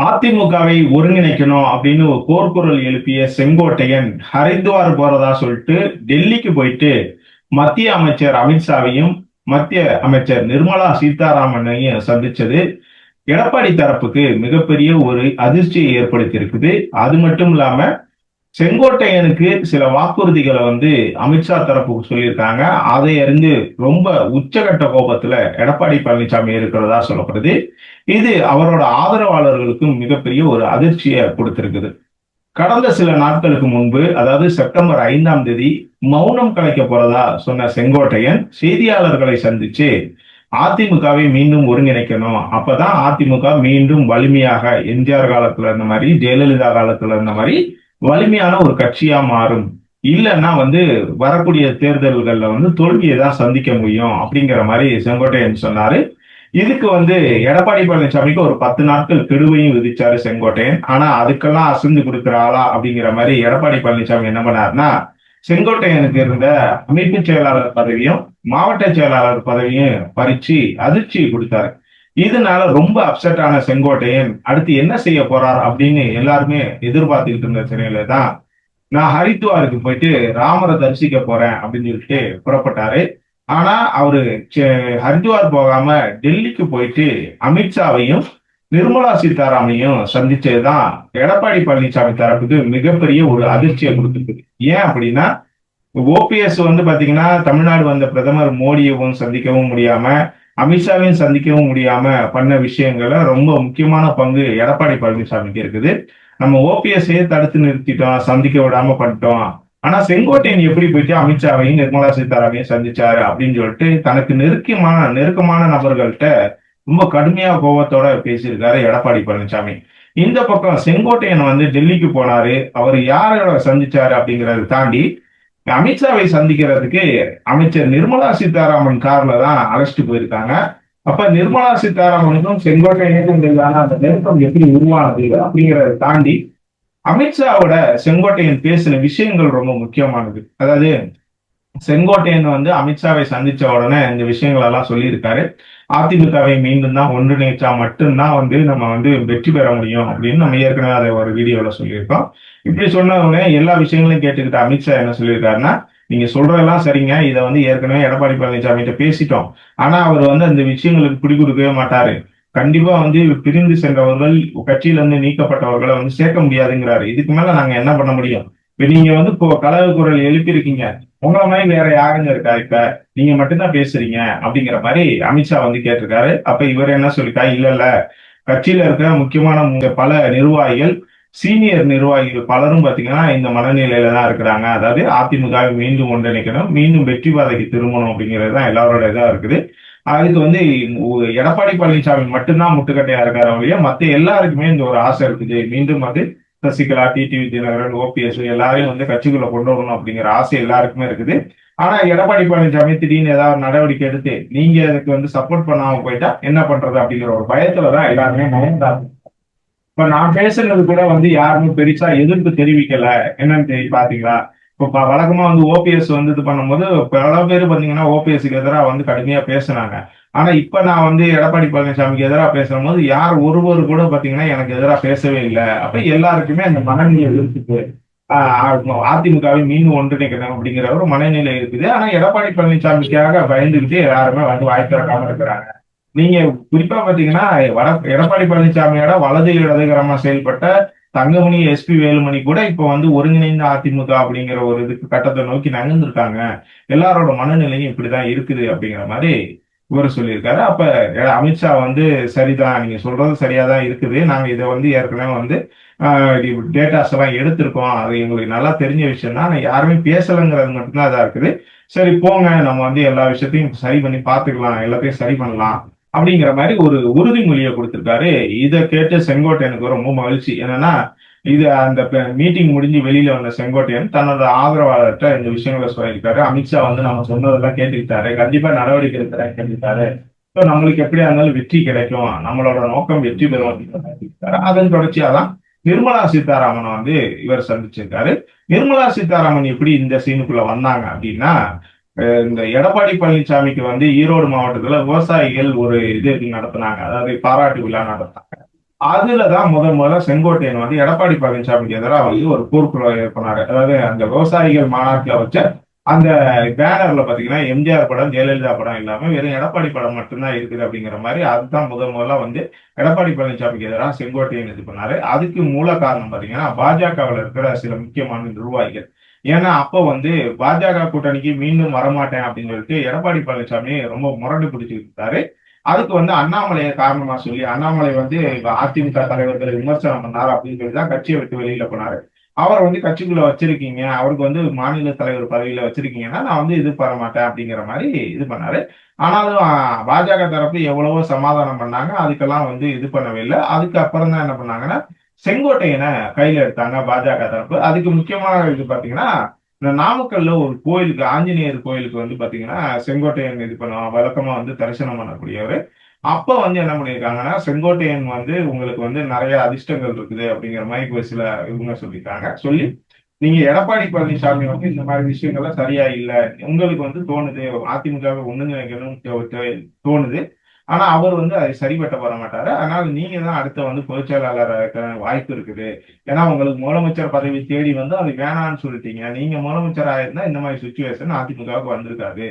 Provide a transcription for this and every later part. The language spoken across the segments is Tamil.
அதிமுகவை ஒருங்கிணைக்கணும் அப்படின்னு ஒரு போர்க்குரல் எழுப்பிய செங்கோட்டையன் ஹரித்வார் போறதா சொல்லிட்டு டெல்லிக்கு போயிட்டு மத்திய அமைச்சர் அமித்ஷாவையும் மத்திய அமைச்சர் நிர்மலா சீதாராமனையும் சந்திச்சது. எடப்பாடி தரப்புக்கு மிகப்பெரிய ஒரு அதிர்ச்சியை ஏற்படுத்தி இருக்குது அது மட்டும் இல்லாம செங்கோட்டையனுக்கு சில வாக்குறுதிகளை வந்து அமித்ஷா தரப்புக்கு சொல்லியிருக்காங்க. அதை அறிந்து ரொம்ப உச்சகட்ட கோபத்துல எடப்பாடி பழனிசாமி இருக்கிறதா சொல்லப்படுது. இது அவரோட ஆதரவாளர்களுக்கும் மிகப்பெரிய ஒரு அதிர்ச்சியை கொடுத்திருக்குது. கடந்த சில நாட்களுக்கு முன்பு அதாவது செப்டம்பர் ஐந்தாம் தேதி மௌனம் கலைக்க போறதா சொன்ன செங்கோட்டையன் செய்தியாளர்களை சந்திச்சு அதிமுகவை மீண்டும் ஒருங்கிணைக்கணும். அப்பதான் அதிமுக மீண்டும் வலிமையாக எம்ஜிஆர் காலத்துல இருந்த மாதிரி ஜெயலலிதா காலத்துல இருந்த மாதிரி வலிமையான ஒரு கட்சியா மாறும். இல்லைன்னா வந்து வரக்கூடிய தேர்தல்கள்ல வந்து தோல்வியை தான் சந்திக்க முடியும் அப்படிங்கிற மாதிரி செங்கோட்டையன் சொன்னாரு. இதுக்கு வந்து எடப்பாடி பழனிசாமிக்கு ஒரு பத்து நாட்கள் கெடுவையும் விதிச்சாரு செங்கோட்டையன். ஆனா அதுக்கெல்லாம் அசந்து கொடுக்குற ஆளா அப்படிங்கிற மாதிரி எடப்பாடி பழனிசாமி என்ன பண்ணாருன்னா செங்கோட்டையனுக்கு இருந்த அமைப்பு செயலாளர் பதவியும் மாவட்ட செயலாளர் பதவியும் பறிச்சு அதிர்ச்சி கொடுத்தாரு. இதனால ரொம்ப அப்செட் ஆன செங்கோட்டையன் அடுத்து என்ன செய்ய போறார் அப்படின்னு எல்லாருமே எதிர்பார்த்துக்கிட்டு இருந்த சிறையில தான் நான் ஹரித்வாருக்கு போயிட்டு ராமரை தரிசிக்க போறேன் அப்படின்னு சொல்லிட்டு புறப்பட்டாரு. ஆனா அவரு ஹரித்வார் போகாம டெல்லிக்கு போயிட்டு அமித்ஷாவையும் நிர்மலா சீதாராமனையும் சந்திச்சதுதான் எடப்பாடி பழனிசாமி தரப்புக்கு மிகப்பெரிய ஒரு அதிர்ச்சியை கொடுத்துருக்கு. ஏன் அப்படின்னா ஓபிஎஸ் வந்து பாத்தீங்கன்னா தமிழ்நாடு வந்த பிரதமர் மோடியவும் சந்திக்கவும் முடியாம அமித்ஷாவையும் சந்திக்கவும் முடியாம பண்ண விஷயங்கள்ல ரொம்ப முக்கியமான பங்கு எடப்பாடி பழனிசாமிக்கு இருக்குது. நம்ம ஓபிஎஸ்ஸையே தடுத்து நிறுத்திட்டோம் சந்திக்க விடாம பண்ணிட்டோம். ஆனா செங்கோட்டையன் எப்படி போயிட்டு அமித்ஷாவையும் நிர்மலா சீதாராமையும் சந்திச்சாரு அப்படின்னு சொல்லிட்டு தனக்கு நெருக்கமான நெருக்கமான நபர்கள்ட்ட ரொம்ப கடுமையா கோபத்தோட பேசியிருக்காரு எடப்பாடி பழனிசாமி. இந்த பக்கம் செங்கோட்டையன் வந்து டெல்லிக்கு போனாரு. அவர் யாரோட சந்திச்சாரு அப்படிங்கறத தாண்டி அமித்ஷாவை சந்திக்கிறதுக்கு அமைச்சர் நிர்மலா சீதாராமன் கார்ல தான் அழைச்சிட்டு போயிருக்காங்க. அப்ப நிர்மலா சீதாராமனுக்கும் செங்கோட்டையனுக்கும் இல்லாத அந்த நெருக்கம் எப்படி உருவானது அப்படிங்கறத தாண்டி அமித்ஷாவோட செங்கோட்டையன் பேசின விஷயங்கள் ரொம்ப முக்கியமானது. அதாவது செங்கோட்டையன் வந்து அமித்ஷாவை சந்திச்ச உடனே இந்த விஷயங்கள் எல்லாம் சொல்லியிருக்காரு. அதிமுகவை மீண்டும் தான் ஒன்றிணைச்சா மட்டும்தான் வந்து நம்ம வந்து வெற்றி பெற முடியும் அப்படின்னு நம்ம ஏற்கனவே அதை ஒரு வீடியோல சொல்லியிருக்கோம். இப்படி சொன்ன உடனே எல்லா விஷயங்களையும் கேட்டுக்கிட்ட அமித்ஷா என்ன சொல்லியிருக்காருன்னா நீங்க சொல்றதெல்லாம் சரிங்க இதை வந்து ஏற்கனவே எடப்பாடி பழனிசாமி கிட்ட பேசிட்டோம். ஆனா அவர் வந்து அந்த விஷயங்களுக்கு பிடி கொடுக்கவே மாட்டாரு. கண்டிப்பா வந்து பிரிந்து சென்றவர்கள் கட்சியில இருந்து நீக்கப்பட்டவர்களை வந்து சேர்க்க முடியாதுங்கிறாரு. இதுக்கு மேல நாங்க என்ன பண்ண முடியும்? இப்ப நீங்க வந்து இப்போ கலவு குரல் எழுப்பியிருக்கீங்க. உங்களை மாதிரி வேற யாருங்க இருக்கா இப்ப? நீங்க மட்டும்தான் பேசுறீங்க அப்படிங்கிற மாதிரி அமித்ஷா வந்து கேட்டிருக்காரு. அப்ப இவர் என்ன சொல்லிட்டா? இல்ல இல்ல. கட்சியில இருக்கிற முக்கியமான பல நிர்வாகிகள் சீனியர் நிர்வாகிகள் பலரும் பாத்தீங்கன்னா இந்த மனநிலையில தான் இருக்கிறாங்க. அதாவது அதிமுகவை மீண்டும் ஒன்றிணைக்கணும் மீண்டும் வெற்றி பாதைக்கு திரும்பணும் அப்படிங்கிறது தான் எல்லாரோட இதாக இருக்குது. அதுக்கு வந்து எடப்பாடி பழனிசாமி மட்டும்தான் முட்டுக்கட்டையா இருக்காரு வழியா எல்லாருக்குமே இந்த ஒரு ஆசை இருக்குது. மீண்டும் வந்து சசிகலா டிடிவி தினகரன் ஓபிஎஸ் எல்லாரையும் வந்து கட்சிக்குள்ள கொண்டு வரணும் அப்படிங்கிற ஆசை எல்லாருக்குமே இருக்குது. ஆனா எடப்பாடி பழனிசாமி திடீர்னு ஏதாவது நடவடிக்கை எடுத்து நீங்க அதுக்கு வந்து சப்போர்ட் பண்ணாம போயிட்டா என்ன பண்றது அப்படிங்கிற ஒரு பயத்துலதான் எல்லாருமே பயந்தாங்க இப்ப நான் பேசுறது கூட வந்து யாருமே பெருசா எதிர்ப்பு தெரிவிக்கல. என்னன்னு தெரிய பாத்தீங்களா? இப்ப வழக்கமா வந்து ஓபிஎஸ் வந்து இது பண்ணும்போது பல பேர் பாத்தீங்கன்னா ஓபிஎஸ்க்கு எதிராக வந்து கடுமையா பேசுனாங்க. ஆனா இப்ப நான் வந்து எடப்பாடி பழனிசாமிக்கு எதிராக பேசும் போது யார் ஒருவர் கூட பாத்தீங்கன்னா எனக்கு எதிராக பேசவே இல்லை. அப்ப எல்லாருக்குமே அந்த மனநிலை இருக்குது. அதிமுகவை மீண்டும் ஒன்றிணைக்கணும் அப்படிங்கிற ஒரு மனநிலை இருக்குது. ஆனா எடப்பாடி பழனிசாமிக்காக பயந்துகிட்டு யாருமே வந்து வாய்ப்பு திறக்காம இருக்கிறாங்க. நீங்க குறிப்பா பாத்தீங்கன்னா வட எடப்பாடி பழனிசாமியோட வலது இடதுகரமா செயல்பட்ட தங்கமணி எஸ்பி வேலுமணி கூட இப்ப வந்து ஒருங்கிணைந்த அதிமுக அப்படிங்கிற ஒரு இதுக்கு கட்டத்தை நோக்கி நகர்ந்துருக்காங்க. எல்லாரோட மனநிலையும் இப்படிதான் இருக்குது அப்படிங்கிற மாதிரி இவர் சொல்லியிருக்காரு. அப்ப அமித்ஷா வந்து சரிதான் நீங்க சொல்றது சரியா தான் இருக்குது. நாங்க இதை வந்து ஏற்கனவே வந்து டேட்டாஸ் எல்லாம் எடுத்திருக்கோம். அது எங்களுக்கு நல்லா தெரிஞ்ச விஷயம் தான். யாருமே பேசலைங்கிறது மட்டும்தான் இதா இருக்குது. சரி போங்க. நம்ம வந்து எல்லா விஷயத்தையும் சரி பண்ணி பாத்துக்கலாம் எல்லாத்தையும் சரி பண்ணலாம். அப்படிங்கிற மாதிரி ஒரு உறுதிமொழியை கொடுத்திருக்காரு. இதை கேட்டு செங்கோட்டையனுக்கு ரொம்ப மகிழ்ச்சி. என்னன்னா இது அந்த மீட்டிங் முடிஞ்சு வெளியில வந்த செங்கோட்டையன் தன்னோட ஆதரவாளர்கிட்ட இந்த விஷயங்களை சொல்லியிருக்காரு. அமித்ஷா வந்து நம்ம சொன்னதெல்லாம் கேட்டுக்கிட்டாரு. கண்டிப்பா நடவடிக்கை எடுக்கிறேன் கேட்டுக்கிட்டாரு. ஸோ நம்மளுக்கு எப்படியா இருந்தாலும் வெற்றி கிடைக்கும். நம்மளோட நோக்கம் வெற்றி பெறும் அப்படின்னு அதன் தொடர்ச்சியா தான் நிர்மலா சீதாராமனை வந்து இவர் சந்திச்சிருக்காரு. நிர்மலா சீதாராமன் எப்படி இந்த சீனுக்குள்ள வந்தாங்க அப்படின்னா இந்த எடப்பாடி பழனிசாமிக்கு வந்து ஈரோடு மாவட்டத்துல விவசாயிகள் ஒரு இது நடத்தினாங்க. அதாவது பாராட்டு விழா நடத்தினாங்க. அதுலதான் முதல் முதல்ல செங்கோட்டையன் வந்து எடப்பாடி பழனிசாமிக்கு எதிராக வந்து ஒரு போர்க்குழல் பண்ணாரு அதாவது அந்த விவசாயிகள் மாநாட்டில் வச்ச அந்த பேனர்ல பாத்தீங்கன்னா எம்ஜிஆர் படம் ஜெயலலிதா படம் இல்லாம வெறும் எடப்பாடி படம் மட்டும்தான் இருக்குது அப்படிங்கிற மாதிரி அதுதான் முதல் முதல்ல வந்து எடப்பாடி பழனிசாமிக்கு எதிராக செங்கோட்டையன் இது பண்ணாரு. அதுக்கு மூல காரணம் பாத்தீங்கன்னா பாஜகவில் இருக்கிற சில முக்கியமான நிர்வாகிகள். ஏன்னா அப்போ வந்து பாஜக கூட்டணிக்கு மீண்டும் வரமாட்டேன் அப்படின்னு சொல்லிட்டு எடப்பாடி பழனிசாமி ரொம்ப முரண்டு பிடிச்சிட்டு இருந்தாரு அதுக்கு வந்து அண்ணாமலையை காரணமா சொல்லி அண்ணாமலை வந்து அதிமுக தலைவர்களை விமர்சனம் பண்ணார் அப்படின்னு சொல்லி தான் கட்சியை விட்டு வெளியில போனாரு. அவரை வந்து கட்சிக்குள்ள வச்சிருக்கீங்க அவருக்கு வந்து மாநில தலைவர் பதவியில வச்சிருக்கீங்கன்னா நான் வந்து இது பண்ண மாட்டேன் அப்படிங்கிற மாதிரி இது பண்ணாரு. ஆனாலும் பாஜக தரப்பு எவ்வளவோ சமாதானம் பண்ணாங்க அதுக்கெல்லாம் வந்து இது பண்ணவே இல்லை. அதுக்கு அப்புறம் தான் என்ன பண்ணாங்கன்னா செங்கோட்டையனை கையில எடுத்தாங்க பாஜக தரப்பு. அதுக்கு முக்கியமான இது பாத்தீங்கன்னா இந்த நாமக்கல்ல ஒரு கோயிலுக்கு ஆஞ்சநேயர் கோயிலுக்கு வந்து பாத்தீங்கன்னா செங்கோட்டையன் இது பண்ணுவாங்க. வழக்கமா வந்து தரிசனம் பண்ணக்கூடியவர். அப்ப வந்து என்ன பண்ணியிருக்காங்கன்னா செங்கோட்டையன் வந்து உங்களுக்கு வந்து நிறைய அதிர்ஷ்டங்கள் இருக்குது அப்படிங்கிற மாதிரி சில இவங்க சொல்லியிருக்காங்க. சொல்லி நீங்க எடப்பாடி பழனிசாமி வந்து இந்த மாதிரி விஷயங்கள்லாம் சரியா இல்லை உங்களுக்கு வந்து தோணுது அதிமுக ஒண்ணுங்க தோணுது. ஆனா அவர் வந்து அதை சரிபட்ட வர மாட்டாரு. அதனால நீங்க தான் அடுத்த வந்து பொதுச் செயலாளர் வாய்ப்பு இருக்குது. ஏன்னா உங்களுக்கு முதலமைச்சர் பதவி தேடி வந்து அது வேணான்னு சொல்லிட்டீங்க. நீங்க முதலமைச்சர் ஆயிருந்தா இந்த மாதிரி சுச்சுவேஷன் அதிமுகவுக்கு வந்திருக்காது.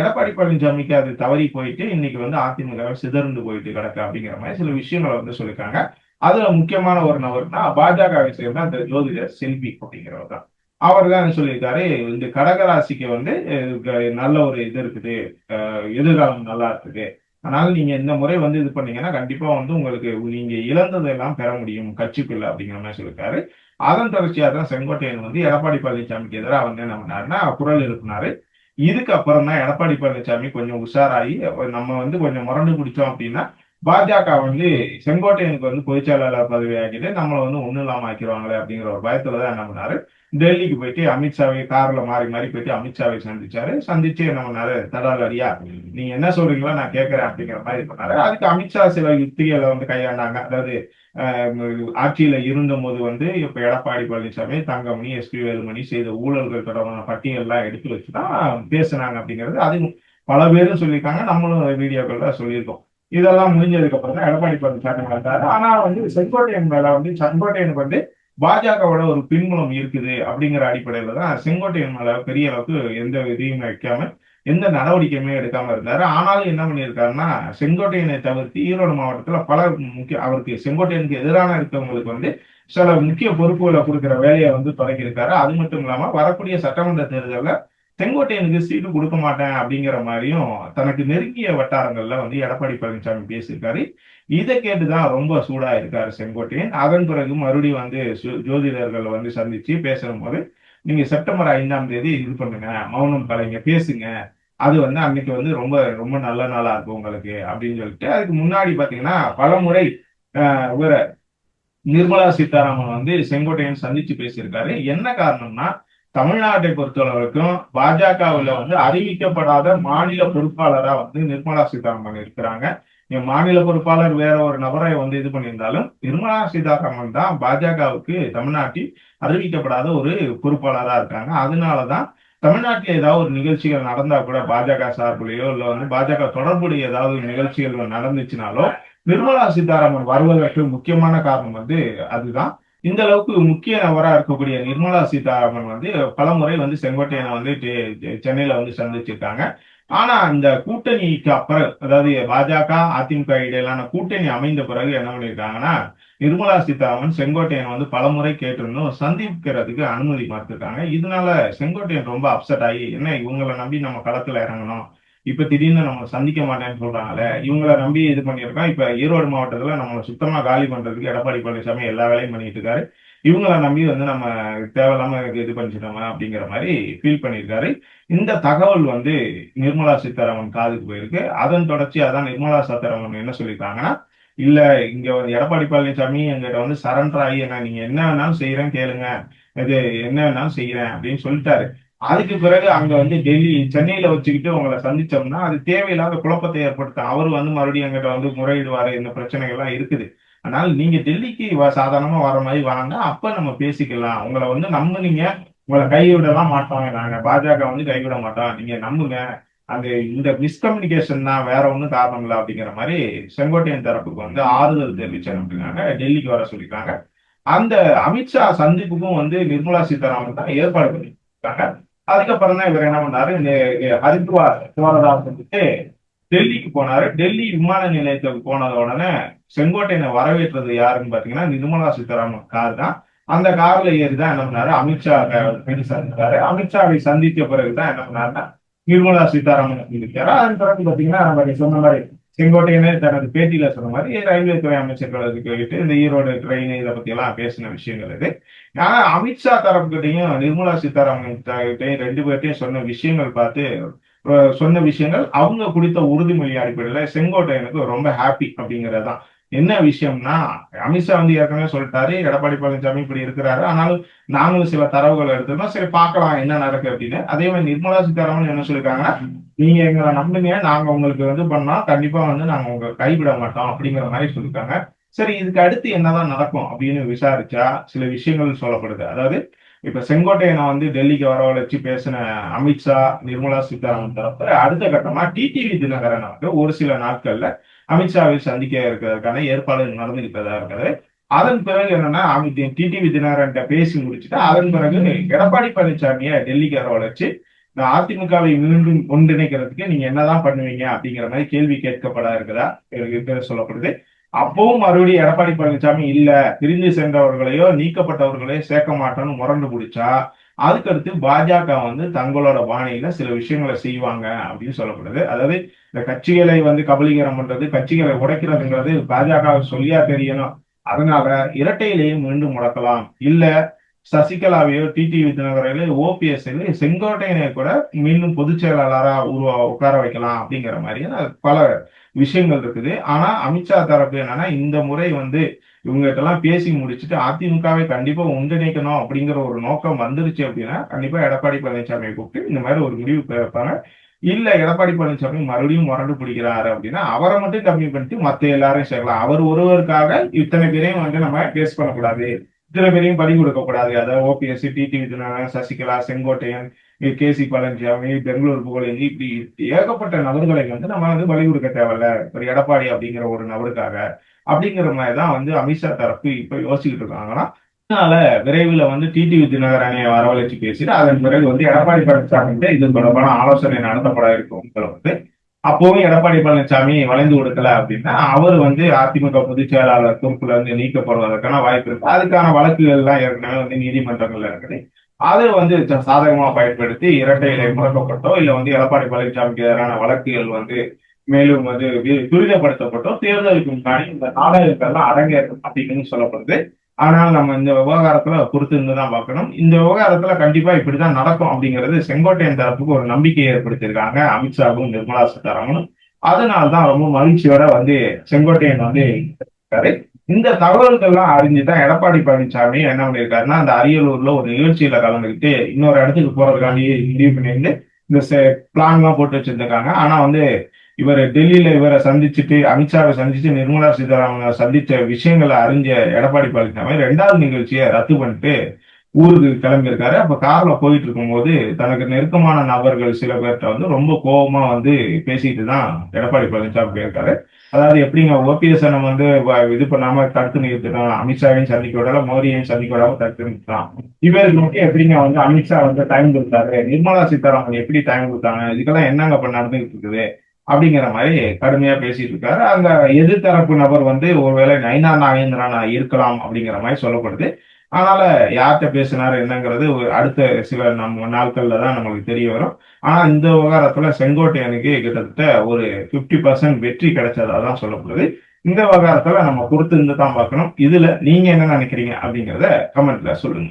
எடப்பாடி பழனிசாமிக்கு அது தவறி போயிட்டு இன்னைக்கு வந்து அதிமுக சிதறந்து போயிட்டு கிடக்கு அப்படிங்கிற மாதிரி சில விஷயங்களை வந்து சொல்லியிருக்காங்க. அதுல முக்கியமான ஒரு நபர்னா பாஜகவை சேர்ந்த அந்த ஜோதிடர் செல்வி அப்படிங்கிறவர் தான். அவர் தான் சொல்லியிருக்காரு இந்த கடகராசிக்கு வந்து நல்ல ஒரு இது இருக்குது. எதிர்காலம் நல்லா இருக்குது. அதனால நீங்க இந்த முறை வந்து இது பண்ணீங்கன்னா கண்டிப்பா வந்து உங்களுக்கு நீங்க இழந்ததெல்லாம் பெற முடியும் கட்சிக்குள்ள அப்படிங்கிற மாதிரி சொல்லியிருக்காரு. அதன் தொடர்ச்சியாக தான் செங்கோட்டையன் வந்து எடப்பாடி பழனிசாமிக்கு எதிராக வந்து என்ன பண்ணாருன்னா குரல் எழுப்பினாரு. இதுக்கு அப்புறம் தான் எடப்பாடி பழனிசாமி கொஞ்சம் உஷாராகி நம்ம வந்து கொஞ்சம் முரண்டு பிடிச்சோம் அப்படின்னா பாஜக வந்து செங்கோட்டையனுக்கு வந்து பொதுச்செயலாளர் பதவி ஆக்கிட்டு நம்மளை வந்து ஒண்ணு இல்லாம ஆக்கிடுவாங்களே அப்படிங்கிற ஒரு பயத்துல தான் என்ன பண்ணாரு? டெல்லிக்கு போயிட்டு அமித்ஷாவை கார்ல மாறி மாறி போயிட்டு அமித்ஷாவை சந்திச்சாரு. சந்திச்சு என்ன பண்ணாரு? தடாலடியா நீங்க என்ன சொல்றீங்களோ நான் கேட்கறேன் அப்படிங்கிற மாதிரி பண்ணாரு. அதுக்கு அமித்ஷா சில யுக்திகளை வந்து கையாண்டாங்க. அதாவது ஆட்சியில இருந்த போது வந்து இப்ப எடப்பாடி பழனிசாமி தங்கமணி எஸ்பி வேலுமணி செய்த ஊழல்கள் தொடர்பான பட்டியல்லாம் எடுத்து வச்சுதான் பேசினாங்க அப்படிங்கிறது. அது பல பேரும் சொல்லியிருக்காங்க. நம்மளும் வீடியோக்கள்ல சொல்லியிருக்கோம். இதெல்லாம் முடிஞ்சதுக்கு அப்புறம் தான் எடப்பாடி பழனிசாமி வந்தாரு ஆனா வந்து செங்கோட்டையன் மேல வந்து செங்கோட்டையனுக்கு வந்து பாஜகவோட ஒரு பின்புலம் இருக்குது அப்படிங்கிற அடிப்படையில தான் செங்கோட்டையன் மேல பெரிய அளவுக்கு எந்த இதையும் வைக்காம எந்த நடவடிக்கையுமே எடுக்காம இருந்தாரு. ஆனாலும் என்ன பண்ணியிருக்காருன்னா செங்கோட்டையனை தவிர்த்து ஈரோடு மாவட்டத்துல பல முக்கிய அவருக்கு செங்கோட்டையனுக்கு எதிரான இருக்கவங்களுக்கு வந்து சில முக்கிய பொறுப்புகளை கொடுக்கிற வேலையை வந்து தொடங்கியிருக்காரு. அது மட்டும் இல்லாம வரக்கூடிய சட்டமன்ற தேர்தலில் செங்கோட்டையனுக்கு சீட்டு கொடுக்க மாட்டேன் அப்படிங்கிற மாதிரியும் தனக்கு நெருங்கிய வட்டாரங்கள்ல வந்து எடப்பாடி பழனிசாமி பேசியிருக்காரு. இதை கேட்டுதான் ரொம்ப சூடா இருக்காரு செங்கோட்டையன். அதன் பிறகு மறுபடியும் வந்து ஜோதிடர்கள் வந்து சந்திச்சு பேசும் போது நீங்க செப்டம்பர் ஐந்தாம் தேதி இது பண்ணுங்க மௌனம் கலைங்க பேசுங்க. அது வந்து அன்னைக்கு வந்து ரொம்ப ரொம்ப நல்ல நாளா இருக்கும் உங்களுக்கு அப்படின்னு சொல்லிட்டு அதுக்கு முன்னாடி பாத்தீங்கன்னா பலமுறை இவர நிர்மலா சீதாராமன் வந்து செங்கோட்டையன் சந்திச்சு பேசியிருக்காரு. என்ன காரணம்னா தமிழ்நாட்டை பொறுத்தளவுக்கும் பாஜகவில் வந்து அறிவிக்கப்படாத மாநில பொறுப்பாளரா வந்து நிர்மலா சீதாராமன் இருக்கிறாங்க. மாநில பொறுப்பாளர் வேற ஒரு நபரை வந்து இது பண்ணியிருந்தாலும் நிர்மலா சீதாராமன் தான் பாஜகவுக்கு தமிழ்நாட்டில் அறிவிக்கப்படாத ஒரு பொறுப்பாளராக இருக்காங்க. அதனாலதான் தமிழ்நாட்டில் ஏதாவது ஒரு நிகழ்ச்சிகள் நடந்தா கூட பாஜக சார்புலையோ இல்லை வந்து பாஜக தொடர்புடைய ஏதாவது நிகழ்ச்சிகள் நடந்துச்சுனாலோ நிர்மலா சீதாராமன் வருவதற்கு முக்கியமான காரணம் வந்து அதுதான். இந்த அளவுக்கு முக்கிய நபராக இருக்கக்கூடிய நிர்மலா சீதாராமன் வந்து பல முறை வந்து செங்கோட்டையனை வந்து சென்னையில வந்து சந்திச்சிருக்காங்க. ஆனா இந்த கூட்டணிக்கு அப்புறம் அதாவது பாஜக அதிமுக இடையிலான கூட்டணி அமைந்த பிறகு என்ன பண்ணிருக்காங்கன்னா நிர்மலா சீதாராமன் செங்கோட்டையன் வந்து பலமுறை கேட்டிருந்தோம் கேட்டிருந்தும் சந்திக்கிறதுக்கு அனுமதி மறுத்துருக்காங்க. இதனால செங்கோட்டையன் ரொம்ப அப்செட் ஆகி என்ன இவங்களை நம்பி நம்ம களத்துல இறங்கணும்? இப்ப திடீர்னு நம்ம சந்திக்க மாட்டேன்னு சொல்றாங்களே இவங்களை நம்பி இது பண்ணியிருக்கோம். இப்ப ஈரோடு மாவட்டத்துல நம்மளை சுத்தமா காலி பண்றதுக்கு எடப்பாடி பழனிசாமி எல்லா வேலையும் பண்ணிட்டு இருக்காரு. இவங்களை நம்பி வந்து நம்ம தேவையில்லாம இது பண்ணிச்சிட்டோமா அப்படிங்கிற மாதிரி ஃபீல் பண்ணியிருக்காரு. இந்த தகவல் வந்து நிர்மலா சீதாராமன் காதுக்கு போயிருக்கு. அதன் தொடர்ச்சியா தான் நிர்மலா சீதாராமன் என்ன சொல்லியிருக்காங்கன்னா இல்ல இங்க வந்து எடப்பாடி பழனிசாமி எங்கிட்ட வந்து சரண்டர் ஆகி என்ன நீங்க என்ன வேணாலும் செய்யறேன் கேளுங்க. இது என்ன வேணாலும் செய்யறேன் அப்படின்னு சொல்லிட்டாரு. அதுக்கு பிறகு அங்க வந்து டெல்லி சென்னையில வச்சுக்கிட்டு உங்களை சந்திச்சோம்னா அது தேவையில்லாத குழப்பத்தை ஏற்படுத்தும் அவர் வந்து மறுபடியும் எங்கிட்ட வந்து முறையிடுவாரு இந்த பிரச்சனைகள்லாம் இருக்குது. அதனால நீங்க டெல்லிக்கு சாதாரணமா வர மாதிரி வாங்க அப்ப நம்ம பேசிக்கலாம். உங்களை வந்து நம்புனீங்க உங்களை கைவிடலாம் மாட்டோம். நாங்க பாஜக வந்து கைவிட மாட்டோம். நீங்க நம்புங்க. அந்த இந்த மிஸ்கம்யூனிகேஷன் தான் வேற ஒன்றும் காரணம் இல்லை அப்படிங்கிற மாதிரி செங்கோட்டையன் தரப்புக்கு வந்து ஆறுதல் தெரிவிச்சாங்க அப்படின்னாங்க டெல்லிக்கு வர சொல்லியிருக்காங்க. அந்த அமித்ஷா சந்திப்புக்கும் வந்து நிர்மலா சீதாராமன் தான் ஏற்பாடு பண்ணி அதுக்கப்புறம் தான் இவர் என்ன பண்ணாரு? ஹரித்வார் போறதா வந்துட்டு டெல்லிக்கு போனாரு. டெல்லி விமான நிலையத்துக்கு போனத உடனே செங்கோட்டையனை வரவேற்றது யாருன்னு பாத்தீங்கன்னா நிர்மலா சீதாராமன் கார் தான். அந்த கார்ல ஏறி தான் என்ன பண்ணாரு? அமித்ஷா சந்தித்தாரு அமித்ஷாவை சந்தித்த பிறகுதான் என்ன பண்ணாருன்னா நிர்மலா சீதாராமன் சந்தித்தாரு அதன் பிறகு பாத்தீங்கன்னா நம்ம சொன்ன மாதிரி செங்கோட்டையனே தனது பேட்டியில சொன்ன மாதிரி ரயில்வே துறை அமைச்சர்களுக்கு போயிட்டு இந்த ஈரோடு ட்ரெயின் இதை பத்தி எல்லாம் பேசின விஷயங்கள் இது. ஆனா அமித்ஷா தரப்புகிட்டையும் நிர்மலா சீதாராமன் கிட்டையும் ரெண்டு பேர்ட்டையும் சொன்ன விஷயங்கள் பார்த்து சொன்ன விஷயங்கள் அவங்க கொடுத்த உறுதிமொழி அடிப்படையில செங்கோட்டையனுக்கு ரொம்ப ஹாப்பி அப்படிங்கறதுதான். என்ன விஷயம்னா அமித்ஷா வந்து ஏற்கனவே சொல்லிட்டாரு எடப்பாடி பழனிசாமி இப்படி இருக்கிறாரு ஆனாலும் நாங்களும் சில தரவுகள் எடுத்துருந்தோம். சரி பார்க்கலாம் என்ன நடக்கு அப்படின்னு. அதே மாதிரி நிர்மலா சீதாராமன் என்ன சொல்லிருக்காங்க நீங்க எங்களை நம்புங்க நாங்க உங்களுக்கு வந்து பண்ணா கண்டிப்பா வந்து நாங்க உங்க கைவிட மாட்டோம் அப்படிங்கிற மாதிரி சொல்லியிருக்காங்க சரி இதுக்கு அடுத்து என்னதான் நடக்கும் அப்படின்னு விசாரிச்சா சில விஷயங்கள் சொல்லப்படுது. அதாவது இப்ப செங்கோட்டையனை வந்து டெல்லிக்கு வரவழைச்சு பேசின அமித்ஷா நிர்மலா சீதாராமன் தரப்பு அடுத்த கட்டமா டிடிவி தினகரன் வந்து ஒரு சில நாட்கள்ல அமித்ஷாவை சந்திக்க இருக்கிறதுக்கான ஏற்பாடுகள் நடந்துகிட்டதா இருக்கிறது அதன் பிறகு என்னன்னா டிடிவி தினகரன் பேசி முடிச்சுட்டு அதன் பிறகு எடப்பாடி பழனிசாமியை டெல்லிக்கு வரவழைச்சு இந்த அதிமுகவை மீண்டும் ஒன்றிணைக்கிறதுக்கு நீங்க என்னதான் பண்ணுவீங்க அப்படிங்கிற மாதிரி கேள்வி கேட்கப்பட இருக்கிறதா இருக்கிற சொல்லப்படுது. அப்பவும் மறுபடியும் எடப்பாடி பழனிசாமி இல்ல பிரிந்து சென்றவர்களையோ நீக்கப்பட்டவர்களையோ சேர்க்க மாட்டோம்னு முரண்டு பிடிச்சா அதுக்கடுத்து பாஜக வந்து தங்களோட பாணியில சில விஷயங்களை செய்வாங்க அப்படின்னு சொல்லப்படுது. அதாவது இந்த கட்சிகளை வந்து கபலீகரம் பண்றது கட்சிகளை உடைக்கிறதுங்கிறது பாஜக சொல்லியா தெரியணும். அதனால இரட்டையிலேயே மீண்டும் முடக்கலாம். இல்ல சசிகலாவையோ டிடிவி தினகரையில ஓபிஎஸ்ல செங்கோட்டையனை கூட மீண்டும் பொதுச் செயலாளரா உருவா உட்கார வைக்கலாம் அப்படிங்கிற மாதிரியான பல விஷயங்கள் இருக்குது. ஆனா அமித்ஷா தரப்பு என்னன்னா இந்த முறை வந்து இவங்ககிட்ட எல்லாம் பேசி முடிச்சுட்டு அதிமுகவை கண்டிப்பா ஒன்றிணைக்கணும் அப்படிங்கிற ஒரு நோக்கம் வந்துருச்சு அப்படின்னா கண்டிப்பா எடப்பாடி பழனிசாமியை கூப்பிட்டு இந்த மாதிரி ஒரு முடிவு வைப்பாங்க இல்ல எடப்பாடி பழனிசாமி மறுபடியும் முரண்டு பிடிக்கிறாரு அப்படின்னா அவரை மட்டும் கம்மி பண்ணிட்டு மத்த எல்லாரையும் சேர்க்கலாம். அவர் ஒருவருக்காக இத்தனை பேரையும் வந்து நம்ம பேஸ் பண்ணக்கூடாது. இத்தனை பேரையும் பலி கொடுக்க கூடாது அதாவது OPS TTV Dhinakaran Sasikala Sengottaiyan K C Palaniswami Bangalore Pugazhendhi இப்படி ஏகப்பட்ட நபர்களை வந்து நம்ம வந்து பலி கொடுக்க தேவையில்ல. ஒரு எடப்பாடி அப்படிங்கிற ஒரு நபருக்காக அப்படிங்கிற மாதிரிதான் வந்து அமித்ஷா தரப்பு இப்ப யோசிச்சுட்டு இருக்காங்கன்னா அதனால விரைவில் வந்து டிடிவி அணியை வரவழைச்சு பேசிட்டு அதன் பிறகு வந்து எடப்பாடி பழனிசாமி இது தொடர்பான ஆலோசனை நடத்தப்பட இருக்கும் வந்து. அப்பவும் எடப்பாடி பழனிசாமி வளைந்து கொடுக்கல அப்படின்னா அவர் வந்து அதிமுக பொதுச் செயலாளர் பொறுப்புல இருந்து நீக்கப்படுவதற்கான வாய்ப்பு இருக்கு. அதுக்கான வழக்குகள் எல்லாம் ஏற்கனவே வந்து நீதிமன்றங்கள்ல இருக்குது. அதை வந்து சாதகமா பயன்படுத்தி இரட்டை இலை முடக்கப்பட்டோ இல்ல வந்து எடப்பாடி பழனிசாமிக்கு எதிரான வழக்குகள் வந்து மேலும் வந்து துரிதப்படுத்தப்பட்டோ தேர்தலுக்கு முன்னாடி இந்த நாடகங்கள்லாம் அரங்கேறும் அப்படின்னு சொல்லப்படுது. ஆனால் நம்ம இந்த விவகாரத்துல பொறுத்து இருந்துதான் பார்க்கணும். இந்த விவகாரத்துல கண்டிப்பா இப்படிதான் நடக்கும் அப்படிங்கிறது செங்கோட்டையன் தரப்புக்கு ஒரு நம்பிக்கையை ஏற்படுத்தியிருக்காங்க அமித்ஷாவும் நிர்மலா சீதாராமனும். அதனால்தான் ரொம்ப மகிழ்ச்சியோட வந்து செங்கோட்டையன் வந்து இருக்காரு. இந்த தகவல்கள்லாம் அறிஞ்சுதான் எடப்பாடி பழனிசாமி என்ன பண்ணியிருக்காருன்னா அந்த அரியலூர்ல ஒரு நிகழ்ச்சியில கலந்துக்கிட்டு இன்னொரு இடத்துக்கு போறதுக்காண்டி முடிவு பண்ணியிருந்து இந்த பிளான் எல்லாம் போட்டு வச்சிருந்திருக்காங்க. ஆனா வந்து இவர் டெல்லியில இவரை சந்திச்சுட்டு அமித்ஷாவை சந்திச்சு நிர்மலா சீதாராமனை சந்திச்ச விஷயங்களை அறிஞ்ச எடப்பாடி பழனிசாமி ரெண்டாவது நிகழ்ச்சியை ரத்து பண்ணிட்டு ஊருக்கு கிளம்பியிருக்காரு. அப்ப கார்ல போயிட்டு இருக்கும்போது தனக்கு நெருக்கமான நபர்கள் சில பேர்கிட்ட வந்து ரொம்ப கோபமா வந்து பேசிட்டு தான் எடப்பாடி பழனிசாமி போயிருக்காரு. அதாவது எப்படிங்க ஓபிஎஸ் நம்ம வந்து இது பண்ணாம தடுத்து நிறுத்தினோம் அமித்ஷாவையும் சந்திக்க விடல மோடியையும் சந்திக்க விடாம தடுத்து நிறுத்தான் இவருக்கு மட்டும் எப்படிங்க வந்து அமித்ஷா வந்து டைம் கொடுத்தாரு? நிர்மலா சீதாராமன் எப்படி டைம் கொடுத்தாங்க? இதுக்கெல்லாம் என்னங்க இப்ப நடந்துகிட்டு இருக்குது? அப்படிங்கிற மாதிரி கடுமையா பேசிட்டு இருக்காரு. அந்த எதிர்த்தரப்பு நபர் வந்து ஒருவேளை நைனா நாகேந்திரனா இருக்கலாம் அப்படிங்கிற மாதிரி சொல்லப்படுது. அதனால யார்கிட்ட பேசினாரு என்னங்கிறது அடுத்த சில நம்ம நாட்கள்ல தான் நம்மளுக்கு தெரிய வரும். ஆனா இந்த விவகாரத்துல செங்கோட்டையனுக்கு கிட்டத்தட்ட ஒரு பிப்டி பர்சன்ட் வெற்றி கிடைச்சதா தான் சொல்லப்படுது. இந்த விவகாரத்துல நம்ம பொறுத்து இருந்து தான் பார்க்கணும். இதுல நீங்க என்ன நினைக்கிறீங்க அப்படிங்கிறத கமெண்ட்ல சொல்லுங்க.